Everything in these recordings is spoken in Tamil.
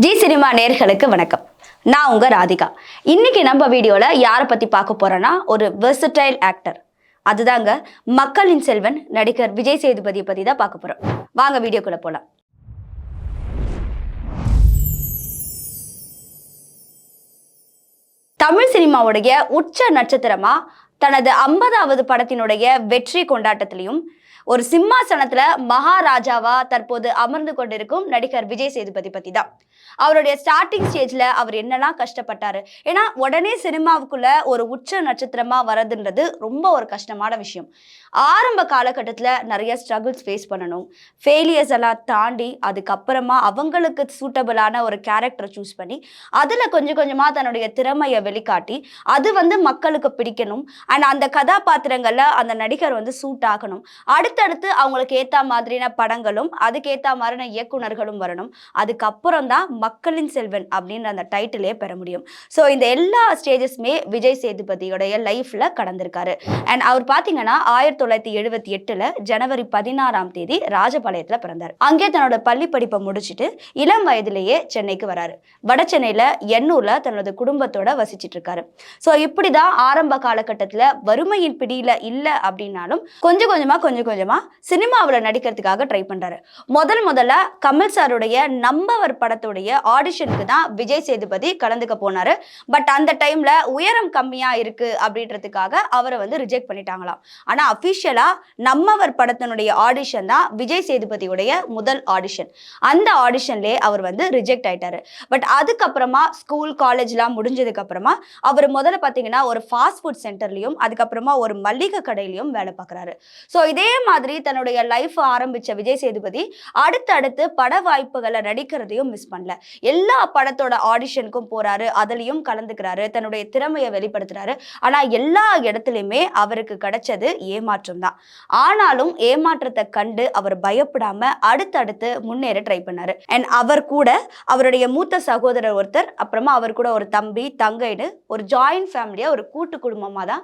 ஜி சினிமா நேர்களுக்கு வணக்கம். நான் உங்க ராதிகா. இன்னைக்கு நம்ம வீடியோல யாரை பத்தி பார்க்க போறோம்னா ஒரு வெர்சடைல் ஆக்டர் அதுதாங்க மக்களின் செல்வன் நடிகர் விஜய் சேதுபதியை பற்றி தான் பார்க்க போறோம். வாங்க வீடியோக்குள்ள போலாம். தமிழ் சினிமாவுடைய உச்ச நட்சத்திரமா தனது ஐம்பதாவது படத்தினுடைய வெற்றி கொண்டாட்டத்திலையும் ஒரு சிம்மாசனத்துல மகாராஜாவா தற்போது அமர்ந்து கொண்டிருக்கும் நடிகர் விஜய் சேதுபதி பத்தி தான். அவருடைய ஸ்டார்டிங் ஸ்டேஜில் அவர் என்னெல்லாம் கஷ்டப்பட்டார்? ஏன்னா உடனே சினிமாவுக்குள்ள ஒரு உச்ச நட்சத்திரமாக வரதுன்றது ரொம்ப ஒரு கஷ்டமான விஷயம். ஆரம்ப காலகட்டத்தில் நிறைய ஸ்ட்ரகிள்ஸ் ஃபேஸ் பண்ணணும். ஃபெயிலியர்ஸ் எல்லாம் தாண்டி அதுக்கப்புறமா அவங்களுக்கு சூட்டபிளான ஒரு கேரக்டரை சூஸ் பண்ணி அதில் கொஞ்சம் கொஞ்சமாக தன்னுடைய திறமையை வெளிக்காட்டி அது வந்து மக்களுக்கு பிடிக்கணும். அண்ட் அந்த கதாபாத்திரங்களில் அந்த நடிகர் வந்து சூட் ஆகணும். அடுத்தடுத்து அவங்களுக்கு ஏற்ற மாதிரியான படங்களும் அதுக்கேற்ற மாதிரியான இயக்குனர்களும் வரணும். அதுக்கப்புறம் தான் மக்களின் செல்வன் அப்படின்ற அந்த டைட்டிலே பெற முடியும். ஸோ இந்த எல்லா ஸ்டேஜஸ்மே விஜய் சேதுபதியோடைய லைஃப்ல கடந்திருக்காரு. அண்ட் அவர் பார்த்தீங்கன்னா ஆயிரத்தி தொள்ளாயிரத்தி எழுபத்தி எட்டுல ஜனவரி பதினாறாம் தேதி ராஜபாளையத்துல பிறந்தார். அங்கே தன்னோட பள்ளி படிப்பை முடிச்சுட்டு இளம் வயதிலேயே சென்னைக்கு வராரு. வட சென்னையில எண்ணூர்ல தன்னோட குடும்பத்தோட வசிச்சிட்டு இருக்காரு ஸோ இப்படிதான் ஆரம்ப காலகட்டத்துல வறுமையின் பிடியில இல்ல அப்படின்னாலும் கொஞ்சம் கொஞ்சமா கொஞ்சம் கொஞ்சமா சினிமாவில் நடிக்கிறதுக்காக ட்ரை பண்றாரு. முதல் முதல்ல கமல் சாருடைய நம்பவர் படத்துடைய ஆடிஷனுக்கு தான் விஜய் சேதுபதி கலந்துக்க போனாரு. பட் அந்த டைம்ல உயரம் கம்மியா இருக்கு அப்படின்றதுக்காக அவரை வந்து ரிஜெக்ட் பண்ணிட்டாங்களாம். ஆனா அபிஷியலா நம்மவர் படத்தினுடைய ஆடிஷன் தான் விஜய் சேதுபதியுடைய முதல் ஆடிஷன் அந்த ஆடிஷன்லேயே அவர் வந்து ரிஜெக்ட் ஆயிட்டாரு. பட் அதுக்கப்புறமா ஸ்கூல் காலேஜ்லாம் முடிஞ்சதுக்கு அப்புறமா அவர் முதல்ல பார்த்தீங்கன்னா ஒரு ஃபாஸ்ட் ஃபுட் சென்டர்லையும் அதுக்கப்புறமா ஒரு மல்லிகை கடையிலையும் வேலை பார்க்குறாரு ஸோ இதே மாதிரி தன்னுடைய லைஃப் ஆரம்பிச்ச விஜய் சேதுபதி அடுத்தடுத்து பட வாய்ப்புகளை நடிக்கிறதையும் மிஸ் பண்ணல. எல்லா படத்தோட ஆடிஷனுக்கும் போறாரு அதுலயும் கலந்துக்கிறாரு தன்னுடைய திறமையை வெளிப்படுத்துறாரு. ஆனா எல்லா இடத்துலையுமே அவருக்கு கிடைச்சது ஏமாற்றம் தான் ஆனாலும் ஏமாற்றத்தை கண்டு அவர் பயப்படாம அடுத்தடுத்து முன்னேற ட்ரை பண்ணாரு. அண்ட் அவர் கூட அவருடைய மூத்த சகோதரர் ஒருத்தர் அப்புறமா அவர் கூட ஒரு தம்பி தங்கைன்னு ஒரு ஜாயிண்ட் ஃபேமிலியா ஒரு கூட்டு குடும்பமா தான்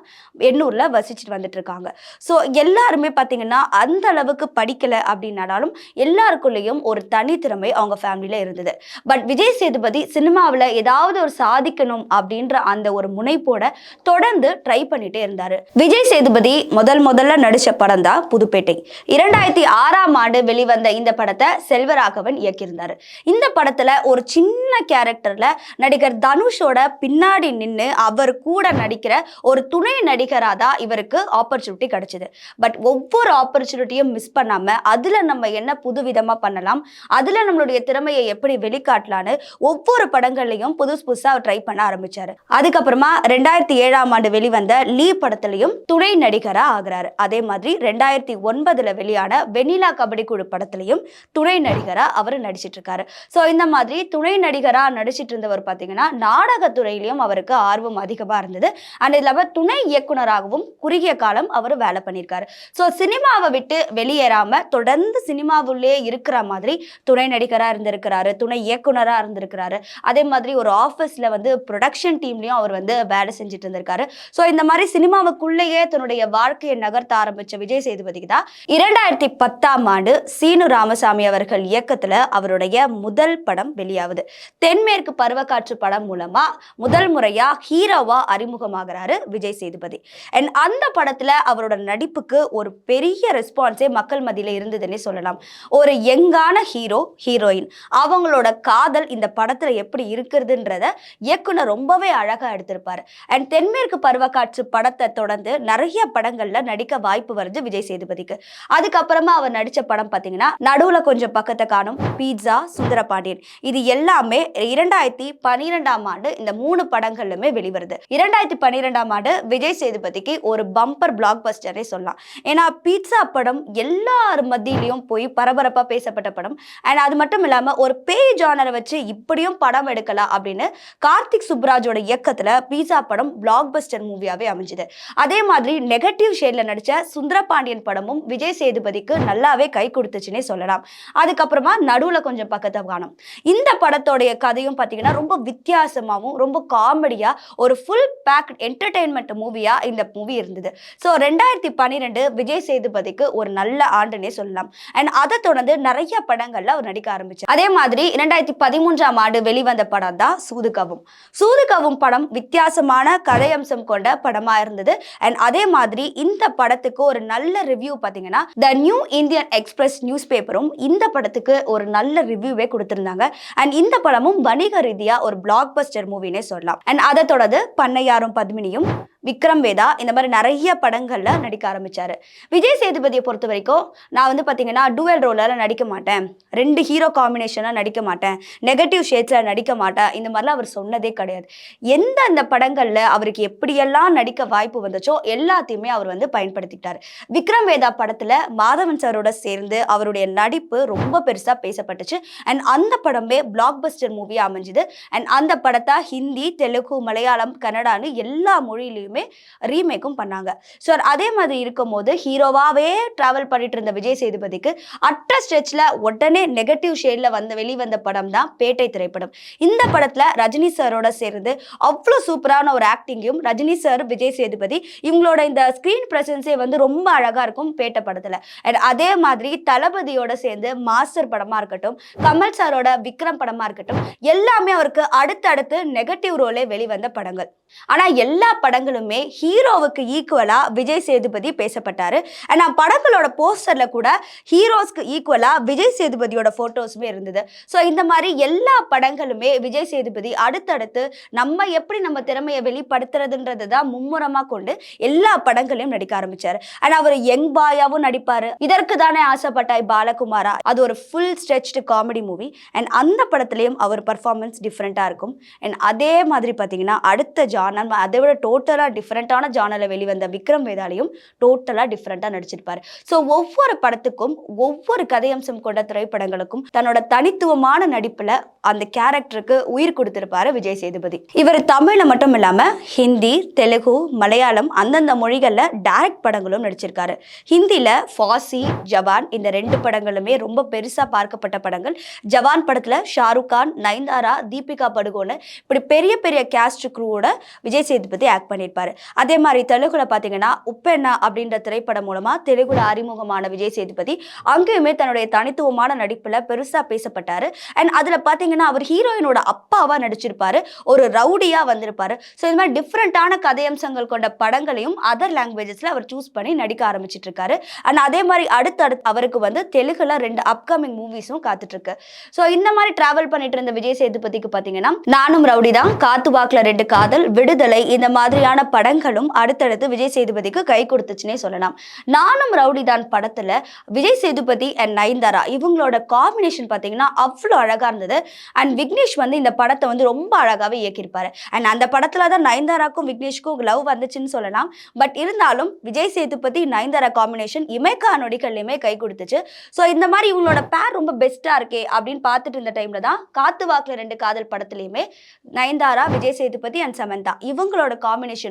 எண்ணூர்ல வசிச்சுட்டு வந்துட்டு இருக்காங்க ஸோ எல்லாருமே பார்த்தீங்கன்னா அந்த அளவுக்கு படிக்கல அப்படின்னாலும் எல்லாருக்குள்ளேயும் ஒரு தனித்திறமை அவங்க ஃபேமிலியில இருந்தது. பட் விஜய் சேதுபதி சினிமாவில் ஏதாவது ஒரு சாதிக்கணும் அப்படின்ற அந்த ஒரு முனைப்போட தொடர்ந்து ட்ரை பண்ணிட்டே இருந்தாரு. விஜய் சேதுபதி முதல் முதல்ல நடிச்ச படம் தான் புதுப்பேட்டை. இரண்டாயிரத்தி ஆறாம் ஆண்டு வெளிவந்த இந்த படத்தை செல்வராகவன் இயக்கியிருந்தாரு. இந்த படத்துல ஒரு சின்ன கேரக்டர்ல நடிகர் தனுஷோட பின்னாடி நின்று அவர் கூட நடிக்கிற ஒரு துணை நடிகராக தான் இவருக்கு ஆப்பர்ச்சுனிட்டி கிடைச்சிது. பட் ஒவ்வொரு ஆப்பர்ச்சுனிட்டியும் மிஸ் பண்ணாமல் அதுல நம்ம என்ன புதுவிதமா பண்ணலாம் அதுல நம்மளுடைய திறமையை எப்படி வெளிக்காட்டலான்னு ஒவ்வொரு படங்கள்லையும் புதுசு புதுசா அவர் ட்ரை பண்ண ஆரம்பிச்சாரு. அதுக்கப்புறமா ரெண்டாயிரத்தி ஏழாம் ஆண்டு வெளிவந்த லீ படத்துலயும் துணை நடிகரா ஆகுறாரு. அதே மாதிரி ரெண்டாயிரத்தி ஒன்பதுல வெளியான வெண்ணிலா கபடி குழு படத்துலயும் துணை நடிகரா அவர் நடிச்சிட்டு இருக்காரு ஸோ இந்த மாதிரி துணை நடிகரா நடிச்சிட்டு இருந்தவர் பார்த்தீங்கன்னா நாடகத்துறையிலையும் அவருக்கு ஆர்வம் அதிகமா இருந்தது. அண்ட் இல்லாம துணை இயக்குனராகவும் குறுகிய காலம் அவர் வேலை பண்ணியிருக்காரு. ஸோ சினிமாவை விட்டு வெளியேறாம தொடர்ந்து சினிமாவுள்ளே இருக்கிற மாதிரி துணை நடிகராக இருந்திருக்கிறாரு. துணை இயக்குனராக இருந்திருக்கிறாரு. அதே மாதிரி ஒரு ஆஃபீஸில் வந்து ப்ரொடக்ஷன் டீம்லையும் அவர் வந்து வேலை செஞ்சுட்டு இருந்திருக்காரு. ஸோ இந்த மாதிரி சினிமாவுக்குள்ளேயே தன்னுடைய வாழ்க்கையை நகர்த்த ஆரம்பிச்ச விஜய் சேதுபதிக்கு தான். இரண்டாயிரத்தி பத்தாம் ஆண்டு சீனு ராமசாமி அவர்கள் இயக்கத்தில் அவருடைய முதல் படம் வெளியாகுது. தென்மேற்கு பருவக்காற்று படம் மூலமா முதல் முறையா ஹீரோவா அறிமுகமாகிறாரு விஜய் சேதுபதி. அண்ட் அந்த படத்துல அவரோட நடிப்புக்கு ஒரு பெரிய ரெஸ்பான்ஸே மக்கள் மத்தியில இருந்ததுன்னே சொல்லலாம். ஒரு யங்கான ஹீரோ ஹீரோயின். அவங்களோட காதல் இந்த படத்துல எப்படி இருக்கிறதுன்றத இயக்குனர் ரொம்பவே அழகா எடுத்திருப்பாரு. அண்ட் தென்மேற்கு பருவக்காற்று படத்தை தொடர்ந்து நிறைய படங்கள்ல நடிக்க வாய்ப்பு வருது விஜய் சேதுபதிக்கு. அதுக்கப்புறமா அவர் நடிச்ச படம் பாத்தீங்கன்னா நடுவுல கொஞ்சம் பக்கத்தை காணும் பீட்சா சுந்தரபாண்டியன். இது எல்லாமே இரண்டாயிரத்தி பன்னிரெண்டாம் ஆண்டு இந்த மூணு படங்கள்லுமே வெளிவருது. இரண்டாயிரத்தி பன்னிரெண்டாம் ஆண்டு விஜய் சேதுபதிக்கு ஒரு பம்பர் பிளாக் பஸ்டரே சொல்லலாம். ஏன்னா பீட்சா படம் எல்லார் மத்தியிலையும் போய் பரபரப்பா பேசப்பட்ட படம். அண்ட் அது மட்டும் இல்லாம ஒரு பேஜ் ஜானரை வச்சு இப்படியும் படம் எடுக்கலாம் அப்படின்னு கார்த்திக் சுப்ராஜோட இயக்கத்துல பீசா படம் பிளாக் பஸ்டர் மூவியாவே அமைஞ்சுது. அதே மாதிரி நெகட்டிவ் ஷேட்ல நடிச்ச சுந்தரபாண்டியன் படமும் விஜய் சேதுபதிக்கு நல்லாவே கை கொடுத்துச்சுன்னே சொல்லலாம். அதுக்கப்புறமா நடுவுல கொஞ்சம் பக்கத்தை காணும். இந்த படத்தோடைய கதையும் பார்த்தீங்கன்னா ரொம்ப வித்தியாசமாகவும் ரொம்ப காமெடியா ஒரு ஃபுல் பேக் என்டர்டெயின்மெண்ட் மூவியா இந்த மூவி இருந்தது. ஸோ ரெண்டாயிரத்தி பன்னிரெண்டு விஜய் சேதுபதிக்கு ஒரு நல்ல ஆண்டுன்னே சொல்லலாம். அண்ட் அதை தொடர்ந்து நிறைய படங்கள்ல அவர் நடிக்க ஆரம்பிச்சார். அதே மாதிரி இரண்டாயிரத்தி இரண்டாயிரத்தி பதிமூன்றாம் ஆண்டு வெளிவந்த படம் தான் சூதுகவும். சூதுகவும் படம் வித்தியாசமான கதையம்சம் கொண்ட படமா இருந்தது. அண்ட் அதே மாதிரி இந்த படத்துக்கு ஒரு நல்ல ரிவ்யூ பார்த்தீங்கன்னா the New Indian Express news பேப்பரும் இந்த படத்துக்கு ஒரு நல்ல ரிவ்யூவே கொடுத்திருந்தாங்க. அண்ட் இந்த படமும் வணிக ரீதியா ஒரு பிளாக் பஸ்டர் மூவினே சொல்லலாம். அண்ட் அதை தொடர்ந்து பண்ணையாரும் பத்மினியும் விக்ரம் வேதா இந்த மாதிரி நிறைய படங்களில் நடிக்க ஆரம்பித்தார் விஜய் சேதுபதியை பொறுத்த வரைக்கும் நான் வந்து பார்த்தீங்கன்னா டூவல் ரோலில் நடிக்க மாட்டேன். ரெண்டு ஹீரோ காம்பினேஷனாக நடிக்க மாட்டேன். நெகட்டிவ் ஷேட்ஸில் நடிக்க மாட்டேன். இந்த மாதிரிலாம் அவர் சொன்னதே கிடையாது. எந்த அந்த படங்களில் அவருக்கு எப்படியெல்லாம் நடிக்க வாய்ப்பு வந்துச்சோ எல்லாத்தையுமே அவர் வந்து பயன்படுத்திட்டார் விக்ரம் வேதா படத்தில் மாதவன் சாரோட சேர்ந்து அவருடைய நடிப்பு ரொம்ப பெருசாக பேசப்பட்டுச்சு. அண்ட் அந்த படமே பிளாக் பஸ்டர் மூவியா அமைஞ்சுது. அண்ட் அந்த படத்தை ஹிந்தி தெலுங்கு மலையாளம் கன்னடான்னு எல்லா மொழியிலையுமே ரீமேக்கும் பண்ணாங்க. ஸோ அதே மாதிரி இருக்கும்போது ஹீரோவாவே டிராவல் பண்ணிட்டு இருந்த விஜய் சேதுபதிக்கு அட்ட ஸ்ட்ரெச்சில் உடனே நெகட்டிவ் ஷேடில் வந்து வெளிவந்த படம் தான் பேட்டை திரைப்படம். இந்த படத்தில் ரஜினி சாரோட சேர்ந்து அவ்வளோ சூப்பரான ஒரு ஆக்டிங்கையும் ரஜினி சார் விஜய் சேதுபதி இவங்களோட இந்த ஸ்க்ரீன் ப்ரெசன்ஸே வந்து ரொம்ப அழகாக இருக்கும் பேட்டை படத்தில். அண்ட் அதே மாதிரி தளபதியோட சேர்ந்து மாஸ்டர் படமாக இருக்கட்டும் கமல் சாரோட விக்ரம் படமாக இருக்கட்டும் எல்லாமே அவருக்கு அடுத்தடுத்து நெகட்டிவ் ரோலே வெளிவந்த படங்கள். ஆனால் எல்லா படங்களும் ஹீரோவுக்கு ஈக்குவலாக விஜய் சேதுபதி பேசப்பட்டார். அண்ட் நான் படங்களோட போஸ்டரில் கூட ஹீரோஸ்க்கு ஈக்குவலாக விஜய் சேதுபதியோட ஃபோட்டோஸுமே இருந்தது. ஸோ இந்த மாதிரி எல்லா படங்களுமே விஜய் சேதுபதி அடுத்தடுத்து நம்ம எப்படி நம்ம திறமையை வெளிப்படுத்துறதுன்றது தான் மும்முரமாக கொண்டு எல்லா படங்களையும் நடிக்க ஆரம்பிச்சார். அண்ட் அவர் யங் பாயாவும் நடிப்பார். இதற்கு தானே ஆசைப்பட்டாய் பாலகுமாரா? அது ஒரு full stretched comedy movie and அந்த படத்துலையும் அவர் பர்ஃபார்மன்ஸ் டிஃப்ரெண்ட்டாக இருக்கும். அண்ட் அதே மாதிரி பார்த்தீங்கன்னா அடுத்த ஜானர் அதை விட டோட்டலாக டிஃப்ரெண்ட்டான ஜானரில் வெளிவந்த விக்ரம் வேதாலையும் டோட்டலாக டிஃப்ரெண்ட்டாக நடிச்சிருப்பார். ஸோ ஒவ்வொரு படத்துக்கும் ஒவ்வொரு கதையம்சம் கொண்ட திரைப்படங்களுக்கும் தன்னோட தனித்துவமான நடிப்பில் அந்த கேரக்டருக்கு உயிர் கொடுத்திருப்பாரு விஜய் சேதுபதி. இவர் தமிழில் மட்டும் இல்லாமல் ஹிந்தி தெலுங்கு மலையாளம் அந்தந்த மொழிகளில் டைரக்ட் படங்களும் நடிச்சிருக்காரு. ஹிந்தியில் ஃபாசி ஜவான் இந்த ரெண்டு படங்களுமே ரொம்ப பெருசாக பார்க்கப்பட்ட படங்கள். ஜவான் படத்தில் ஷாருக் கான் நயன்தாரா தீபிகா படுகோன்னு இப்படி பெரிய பெரிய கேஸ்ட் குரூவோட விஜய் சேதுபதி ஆக்ட் பண்ணியிருப்பார் அதே மாதிரி தெலுங்குல பார்த்தீங்கன்னா உப்பெண்ணா அப்படின்ற திரைப்படம் மூலமா தெலுங்குல அறிமுகமான விஜய் சேதுபதி அங்கேயுமே தன்னுடைய தனித்துவமான நடிப்புல பெருசா பேசப்பட்டாரு. அண்ட் அதுல பாத்தீங்கன்னா அவர் ஹீரோயினோட அப்பாவா நடிச்சிருப்பாரு. ஒரு ரவுடியா வந்திருப்பாரு. ஸோ இந்த மாதிரி டிஃப்ரெண்டான கதையம்சங்கள் கொண்ட படங்களையும் அதர் லாங்குவேஜஸ்ல அவர் சூஸ் பண்ணி நடிக்க ஆரம்பிச்சிட்டு இருக்காரு அண்ட் அதே மாதிரி அடுத்தடுத்து அவருக்கு வந்து தெலுங்குல ரெண்டு அப்கமிங் மூவிஸும் காத்துட்டு இருக்கு ஸோ இந்த மாதிரி டிராவல் பண்ணிட்டு இருந்த விஜய் சேதுபதிக்கு பாத்தீங்கன்னா நானும் ரவுடி தான் காத்து வாக்குல ரெண்டு காதல் விடுதலை இந்த மாதிரியான படங்களும் அடுத்தடுத்து விஜய் சேதுபதிக்கு கை கொடுத்துச்சுன்னே சொல்லலாம். நானும் ரவுடி தான் படத்துல. விஜய் சேதுபதி அண்ட் நயன்தாரா இவங்களோட காம்பினேஷன் பார்த்தீங்கன்னா அவ்வளோ அழகா இருந்தது. அண்ட் விக்னேஷ் வந்து இந்த படத்தை வந்து ரொம்ப அழகாவே இயக்கியிருப்பாரு. அண்ட் அந்த படத்துல தான் நயன்தாராக்கும் விக்னேஷ்க்கும் லவ் வந்துச்சுன்னு சொல்லலாம். பட் இருந்தாலும் விஜய் சேதுபதி நயன்தாரா காம்பினேஷன் இமேகா நொடிகள்லையுமே கை கொடுத்துச்சு. ஸோ இந்த மாதிரி இவங்களோட பேர் ரொம்ப பெஸ்ட்டாக இருக்கே அப்படின்னு பார்த்துட்டு இருந்த டைம்ல தான் காத்து வாக்கில் ரெண்டு காதல் படத்துலையுமே நயன்தாரா விஜய் சேதுபதி அண்ட் சமந்தா இவங்களோட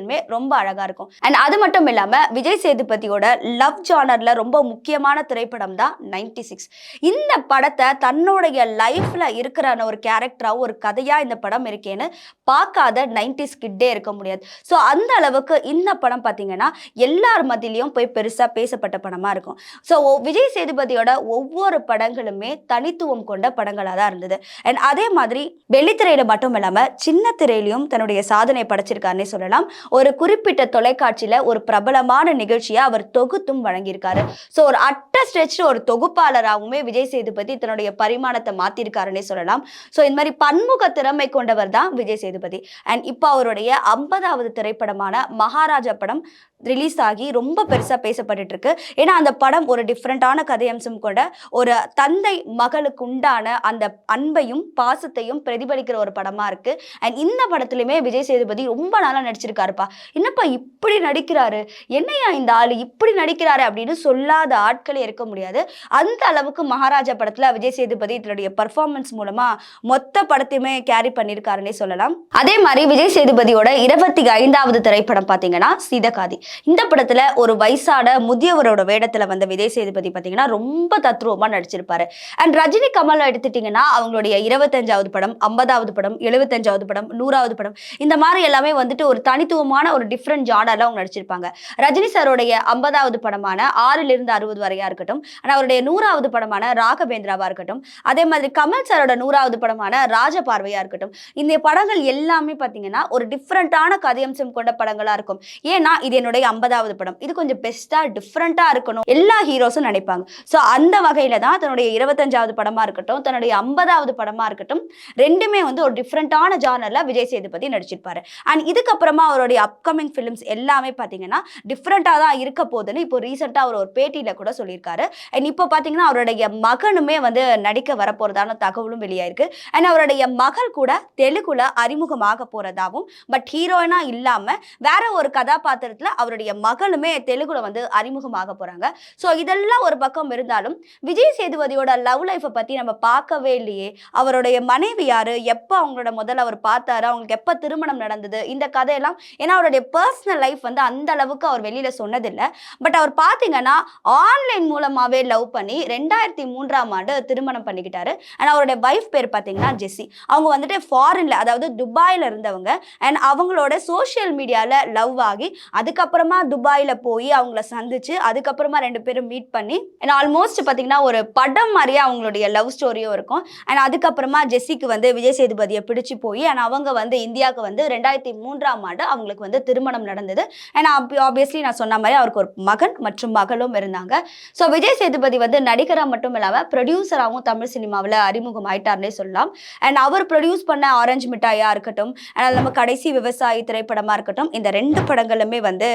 காம்பினேஷனுமே ரொம்ப அழகா இருக்கும். அண்ட் அது மட்டும் இல்லாம விஜய் சேதுபதியோட லவ் ஜானர்ல ரொம்ப முக்கியமான திரைப்படம் தான் நைன்டி சிக்ஸ். இந்த படத்தை தன்னுடைய லைஃப்ல இருக்கிற ஒரு கேரக்டரா ஒரு கதையா இந்த படம் இருக்கேன்னு பார்க்காத நைன்டிஸ் கிட்டே இருக்க முடியாது. ஸோ அந்த அளவுக்கு இந்த படம் பார்த்தீங்கன்னா எல்லார் மத்தியிலையும் போய் பெருசா பேசப்பட்ட படமா இருக்கும். ஸோ விஜய் சேதுபதியோட ஒவ்வொரு படங்களுமே தனித்துவம் கொண்ட படங்களாக தான் இருந்தது. அண்ட் அதே மாதிரி வெள்ளித்திரையில மட்டும் இல்லாம சின்ன திரையிலையும் தன்னுடைய சாதனை படைச்சிருக்காருன்னே சொல்லலாம். ஒரு குறிப்பிட்ட தொலைக்காட்சியில ஒரு பிரபலமான நிகழ்ச்சியை அவர் தொகுத்தும் வழங்கியிருக்காரு. ஸோ ஒரு அட்ட ஸ்ட்ரெச் ஒரு தொகுப்பாளராகவுமே விஜய் சேதுபதி தன்னுடைய பரிமாணத்தை மாத்திருக்காருன்னே சொல்லலாம். ஸோ இந்த மாதிரி பன்முக திறமை கொண்டவர் தான் விஜய் சேதுபதி. அண்ட் இப்போ அவருடைய ஐம்பதாவது திரைப்படமான மகாராஜா படம் ரிலீஸ் ஆகி ரொம்ப பெருசாக பேசப்பட்டு இருக்கு ஏன்னா அந்த படம் ஒரு டிஃப்ரெண்ட்டான கதையம்சம் கொண்ட ஒரு தந்தை மகளுக்கு உண்டான அந்த அன்பையும் பாசத்தையும் பிரதிபலிக்கிற ஒரு படமா இருக்கு. அண்ட் இந்த படத்துலையுமே விஜய் சேதுபதி ரொம்ப நாளாக நடிச்சிருக்காருப்பா. என்னப்பா இப்படி நடிக்கிறாரு? என்னையா இந்த ஆள் இப்படி நடிக்கிறாரு அப்படின்னு சொல்லாத ஆட்களே இருக்க முடியாது. அந்த அளவுக்கு மகாராஜா படத்துல விஜய் சேதுபதி தன்னுடைய பர்ஃபார்மன்ஸ் மூலமா மொத்த படத்தையுமே கேரி பண்ணியிருக்காருன்னே சொல்லலாம். அதே மாதிரி விஜய் சேதுபதியோட இருபத்தி ஐந்தாவது திரைப்படம் பார்த்தீங்கன்னா சீதகாதி. இந்த படத்துல ஒரு வயசான முதியவரோட வேடத்துல வந்த விஜய் சேதுபதி பார்த்தீங்கன்னா ரொம்ப தத்ரூபமா நடிச்சிருப்பாரு. அண்ட் ரஜினி கமல் எடுத்துட்டீங்கன்னா அவங்களுடைய இருபத்தஞ்சாவது படம் ஐம்பதாவது படம் எழுபத்தஞ்சாவது படம் நூறாவது படம். இந்த மாதிரி எல்லாமே வந்துட்டு ஒரு தனித்துவமான ஒரு டிஃப்ரெண்ட் ஜானர்ல அவங்க நடிச்சிருப்பாங்க. ரஜினி சாரோடைய ஐம்பதாவது படமான ஆறிலிருந்து அறுபது வரையா இருக்கட்டும் ஆனா அவருடைய நூறாவது படமான ராகவேந்திராவா இருக்கட்டும் அதே மாதிரி கமல் சாரோட நூறாவது படமான ராஜபார்வையா இருக்கட்டும் இந்த படங்கள் எல்லாமே பாத்தீங்கன்னா ஒரு டிஃப்ரெண்டான கதையம்சம் கொண்ட படங்களா இருக்கும். ஏன்னா இது என்னுடைய ஐம்பதாவது படம். இது கொஞ்சம் பெஸ்டா டிஃப்ரெண்டா இருக்கணும். எல்லா ஹீரோஸும் நினைப்பாங்க ஸோ அந்த வகையில தான் தன்னுடைய இருபத்தஞ்சாவது படமா இருக்கட்டும் தன்னுடைய ஐம்பதாவது படமா இருக்கட்டும் ரெண்டுமே வந்து ஒரு டிஃப்ரெண்டான ஜானர்ல விஜய் சேதுபதி நடிச்சிருப்பாரு. அண்ட் இதுக்கப்புறமா அவருடைய அப்கமிங் ஃபிலிம்ஸ் எல்லாமே பார்த்தீங்கன்னா டிஃப்ரெண்ட்டாக தான் இருக்க போகுதுன்னு இப்போ ரீசெண்டாக அவர் ஒரு பேட்டியில் கூட சொல்லியிருக்காரு. அண்ட் இப்போ பார்த்தீங்கன்னா அவருடைய மகனுமே வந்து நடிக்க வரப்போகிறதான தகவலும் வெளியாயிருக்கு. அண்ட் அவருடைய மகள் கூட தெலுங்குல அறிமுகமாக போகிறதாவும் பட் ஹீரோயினா இல்லாமல் வேற ஒரு கதாபாத்திரத்தில் அவருடைய மகளுமே தெலுங்குல வந்து அறிமுகமாக போகிறாங்க ஸோ இதெல்லாம் ஒரு பக்கம் இருந்தாலும் விஜய் சேதுபதியோட லவ் லைஃப்பை பற்றி நம்ம பார்க்கவே இல்லையே. அவருடைய மனைவி யார்? எப்போ அவங்களோட முதல்ல அவர் பார்த்தாரு? அவங்களுக்கு எப்போ திருமணம் நடந்தது? இந்த கதையெல்லாம் ஏன்னா அவருடைய பர்சனல் லைஃப் வந்து அந்த அளவுக்கு அவர் வெளியில சொன்னதில்லை. பட் அவர் பார்த்தீங்கன்னா ஆன்லைன் மூலமாகவே லவ் பண்ணி ரெண்டாயிரத்தி மூன்றாம் ஆண்டு திருமணம் பண்ணிக்கிட்டாரு. அண்ட் அவருடைய வைஃப் பேர் பார்த்தீங்கன்னா ஜெஸ்ஸி அவங்க வந்துட்டு ஃபாரின்ல அதாவது துபாயில் இருந்தவங்க. அண்ட் அவங்களோட சோஷியல் மீடியாவில் லவ் ஆகி அதுக்கப்புறமா துபாயில் போய் அவங்கள சந்திச்சு அதுக்கப்புறமா ரெண்டு பேரும் மீட் பண்ணி அண்ட் ஆல்மோஸ்ட் பார்த்தீங்கன்னா ஒரு படம் மாதிரியே அவங்களுடைய லவ் ஸ்டோரியும் இருக்கும். அண்ட் அதுக்கப்புறமா ஜெஸ்ஸிக்கு வந்து விஜய் சேதுபதியை பிடிச்சி போய் அண்ட் அவங்க வந்து இந்தியாவுக்கு வந்து ரெண்டாயிரத்தி மூன்றாம் ஆண்டு அவங்களுக்கு வந்து திருமணம் நடந்தது. அண்ட் ஆப்வியஸ்லி நான் சொன்ன மாதிரி அவருக்கு ஒரு மகன் மற்றும் மகளும் இருந்தாங்க. ஸோ விஜய் சேதுபதி வந்து நடிகராக மட்டும் இல்லாமல் ப்ரொடியூசராகவும் தமிழ் சினிமாவில் அறிமுகம் ஆயிட்டார்னே சொல்லலாம். அண்ட் அவர் ப்ரொடியூஸ் பண்ண ஆரஞ்சு மிட்டாயா இருக்கட்டும் அண்ட் நம்ம கடைசி விவசாயி திரைப்படமாக இருக்கட்டும் இந்த ரெண்டு படங்களுமே வந்து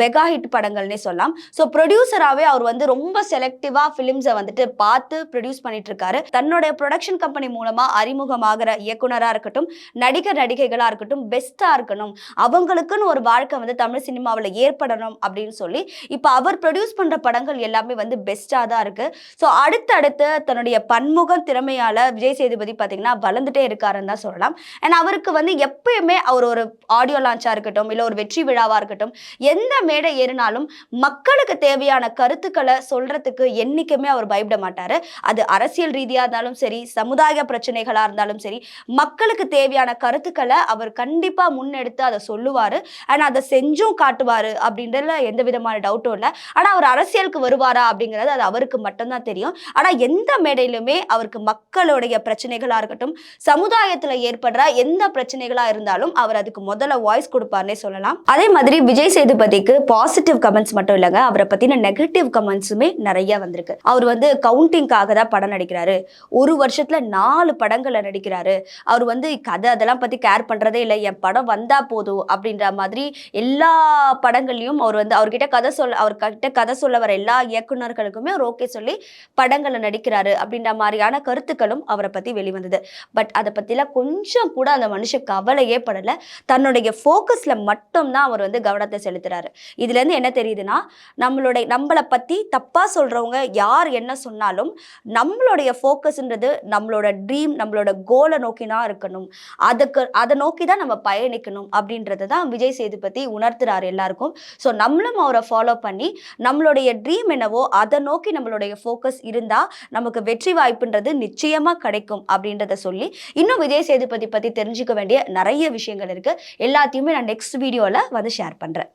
மெகா ஹிட் படங்கள்னே சொல்லலாம். ஸோ ப்ரொடியூசராகவே அவர் வந்து ரொம்ப செலக்டிவாக ஃபிலிம்ஸை வந்துட்டு பார்த்து ப்ரொடியூஸ் பண்ணிட்டு இருக்காரு. தன்னுடைய ப்ரொடக்ஷன் கம்பெனி மூலமாக அறிமுகமாகிற இயக்குனராக இருக்கட்டும் நடிகர் நடிகைகளாக இருக்கட்டும் பெஸ்ட்டாக இருக்கணும் அவங்களுக்குன்னு ஒரு வாழ்க்கை வந்து தமிழ் சினிமாவில் ஏற்படணும் அப்படின்னு சொல்லி இப்போ அவர் ப்ரொடியூஸ் பண்ணுற படங்கள் எல்லாமே வந்து பெஸ்ட்டாக தான் இருக்கு. ஸோ அடுத்தடுத்து தன்னுடைய பன்முக திறமையால் விஜய் சேதுபதி பார்த்தீங்கன்னா வளர்ந்துட்டே இருக்காருன்னு தான் சொல்லலாம். அண்ட் அவருக்கு வந்து எப்பயுமே அவர் ஒரு ஆடியோ லான்ச்சாக இருக்கட்டும் இல்லை ஒரு வெற்றி விழாவாக இருக்கட்டும் எந்த மேடை ஏறினாலும் மக்களுக்கு தேவையான கருத்துக்களை சொல்றதுக்கு என்றைக்குமே அவர் பயப்பட மாட்டார். அது அரசியல் ரீதியாக இருந்தாலும் சரி சமுதாய பிரச்சனைகளாக இருந்தாலும் சரி மக்களுக்கு தேவையான கருத்துக்களை அவர் கண்டிப்பாக முன்னெடுத்து அதை சொல்லுவார். அண்ட் அதை செஞ்சும் காட்டுவாரு அப்படின்றதுல எந்த விதமான டவுட்டும் இல்லை. ஆனா அவர் அரசியலுக்கு வருவாரா அப்படிங்கிறது அது அவருக்கு மட்டும்தான் தெரியும். ஆனா எந்த மேடையிலுமே அவருக்கு மக்களுடைய பிரச்சனைகளா இருக்கட்டும் சமுதாயத்துல ஏற்படுற எந்த பிரச்சனைகளா இருந்தாலும் அவர் அதுக்கு முதல்ல வாய்ஸ் கொடுப்பார்னே சொல்லலாம். அதே மாதிரி விஜய் சேதுபதிக்கு பாசிட்டிவ் கமெண்ட்ஸ் மட்டும் இல்லைங்க. அவரை பத்தின நெகட்டிவ் கமெண்ட்ஸுமே நிறைய வந்திருக்கு. அவர் வந்து கவுண்டிங்காக தான் படம் நடிக்கிறாரு. ஒரு வருஷத்துல நாலு படங்களை நடிக்கிறாரு. அவர் வந்து கதை அதெல்லாம் பத்தி கேர் பண்றதே இல்லை. என் படம் வந்தா போதும் அப்படின்ற மாதிரி எல்லா படங்கள்லையும் அவர் வந்து அவர்கிட்ட கதை சொல்ல அவர்கிட்ட கதை சொல்ல வர எல்லா இயக்குனர்களுக்குமே அவர் ஓகே சொல்லி படங்களை நடிக்கிறாரு அப்படின்ற மாதிரியான கருத்துக்களும் அவரை பத்தி வெளிவந்தது. பட் அதை பற்றிலாம் கொஞ்சம் கூட அந்த மனுஷன் கவலையே படல. தன்னுடைய ஃபோக்கஸ்ல மட்டும்தான் அவர் வந்து கவனத்தை செலுத்துறாரு. இதுல இருந்து என்ன தெரியுதுன்னா நம்மளுடைய நம்மளை பத்தி தப்பா சொல்றவங்க யார் என்ன சொன்னாலும் நம்மளுடைய ஃபோக்கஸ்ன்றது நம்மளோட ட்ரீம் நம்மளோட கோலை நோக்கி தான் இருக்கணும். அதுக்கு அதை நோக்கி தான் நம்ம பயணிக்கணும் அப்படின்றது தான் விஜய் சேதுபதி உணர்த்துறாரு எல்லாருக்கும். ஸோ நம்மளும் அவரை ஃபாலோ பண்ணி நம்மளுடைய ட்ரீம் என்னவோ அதை நோக்கி நம்மளுடைய ஃபோக்கஸ் இருந்தால் நமக்கு வெற்றி வாய்ப்புன்றது நிச்சயமாக கிடைக்கும் அப்படின்றத சொல்லி இன்னும் விஜய் சேதுபதி பற்றி தெரிஞ்சுக்க வேண்டிய நிறைய விஷயங்கள் இருக்குது எல்லாத்தையுமே நான் நெக்ஸ்ட் வீடியோவில் வந்து ஷேர் பண்ணுறேன்